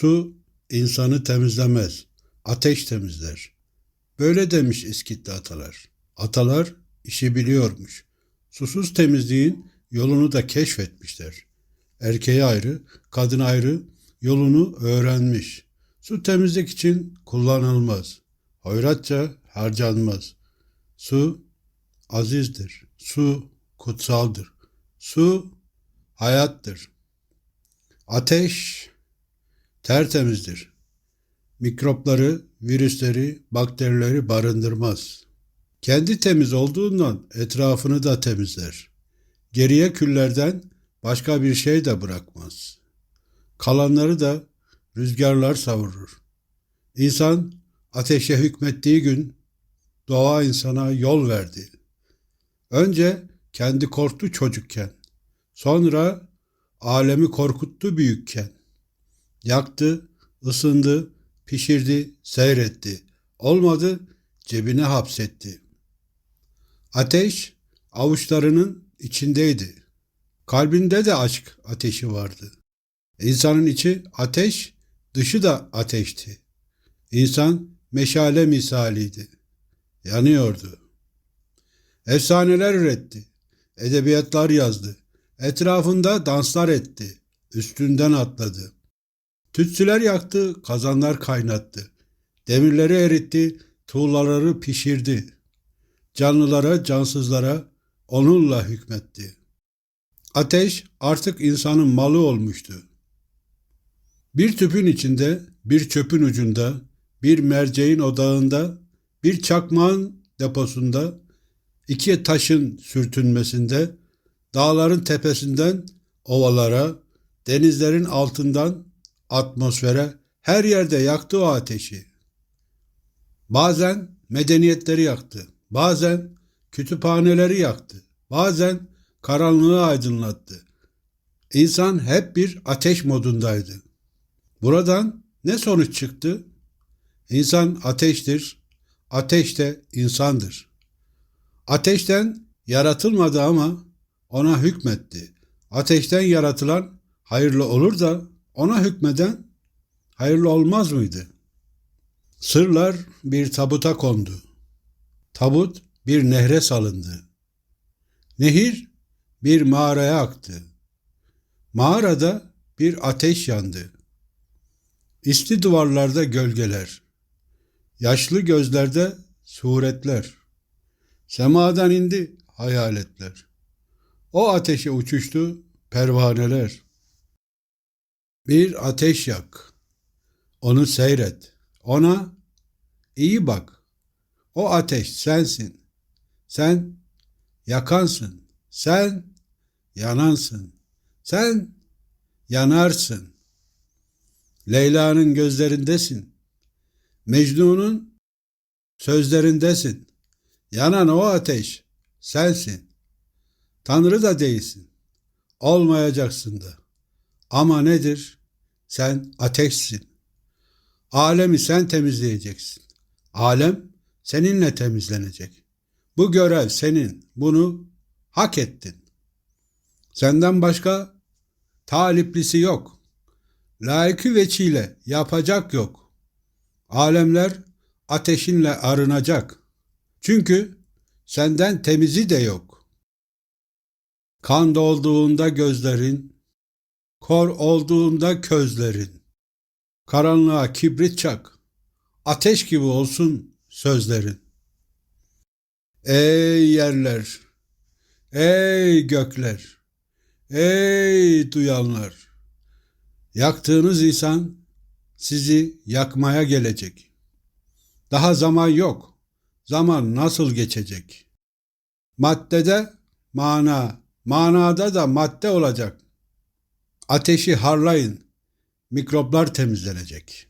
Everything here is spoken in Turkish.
Su insanı temizlemez, ateş temizler. Böyle demiş İskitli atalar. Atalar işi biliyormuş. Susuz temizliğin yolunu da keşfetmişler. Erkeği ayrı, kadın ayrı yolunu öğrenmiş. Su temizlik için kullanılmaz. Hoyratça harcanmaz. Su azizdir. Su kutsaldır. Su hayattır. Ateş tertemizdir. Mikropları, virüsleri, bakterileri barındırmaz. Kendi temiz olduğundan etrafını da temizler. Geriye küllerden başka bir şey de bırakmaz. Kalanları da rüzgarlar savurur. İnsan ateşe hükmettiği gün doğa insana yol verdi. Önce kendi korktu çocukken. Sonra alemi korkuttu büyükken. Yaktı, ısındı, pişirdi, seyretti. Olmadı, cebine hapsetti. Ateş avuçlarının içindeydi. Kalbinde de aşk ateşi vardı. İnsanın içi ateş, dışı da ateşti. İnsan meşale misaliydi. Yanıyordu. Efsaneler üretti. Edebiyatlar yazdı. Etrafında danslar etti. Üstünden atladı. Tütsüler yaktı, kazanlar kaynattı. Demirleri eritti, tuğlaları pişirdi. Canlılara, cansızlara onunla hükmetti. Ateş artık insanın malı olmuştu. Bir tüpün içinde, bir çöpün ucunda, bir merceğin odağında, bir çakmağın deposunda, iki taşın sürtünmesinde, dağların tepesinden ovalara, denizlerin altından atmosfere, her yerde yaktı o ateşi. Bazen medeniyetleri yaktı, bazen kütüphaneleri yaktı, bazen karanlığı aydınlattı. İnsan hep bir ateş modundaydı. Buradan ne sonuç çıktı? İnsan ateştir, ateş de insandır. Ateşten yaratılmadı ama ona hükmetti. Ateşten yaratılan hayırlı olur da ona hükmeden hayırlı olmaz mıydı? Sırlar bir tabuta kondu. Tabut bir nehre salındı. Nehir bir mağaraya aktı. Mağarada bir ateş yandı. İsti duvarlarda gölgeler. Yaşlı gözlerde suretler. Semadan indi hayaletler. O ateşe uçuştu pervaneler. Bir ateş yak. Onu seyret. Ona iyi bak. O ateş sensin. Sen yakansın. Sen yanansın. Sen yanarsın. Leyla'nın gözlerindesin. Mecnun'un sözlerindesin. Yanan o ateş sensin. Tanrı da değilsin. Olmayacaksın da. Ama nedir? Sen ateşsin. Alemi sen temizleyeceksin. Alem seninle temizlenecek. Bu görev senin. Bunu hak ettin. Senden başka taliplisi yok. Layıkı veçile yapacak yok. Alemler ateşinle arınacak. Çünkü senden temizi de yok. Kan dolduğunda gözlerin, kor olduğunda közlerin, karanlığa kibrit çak, ateş gibi olsun sözlerin. Ey yerler, ey gökler, ey duyanlar, yaktığınız insan sizi yakmaya gelecek. Daha zaman yok. Zaman nasıl geçecek? Maddede mana, manada da madde olacak. Ateşi harlayın, mikroplar temizlenecek.''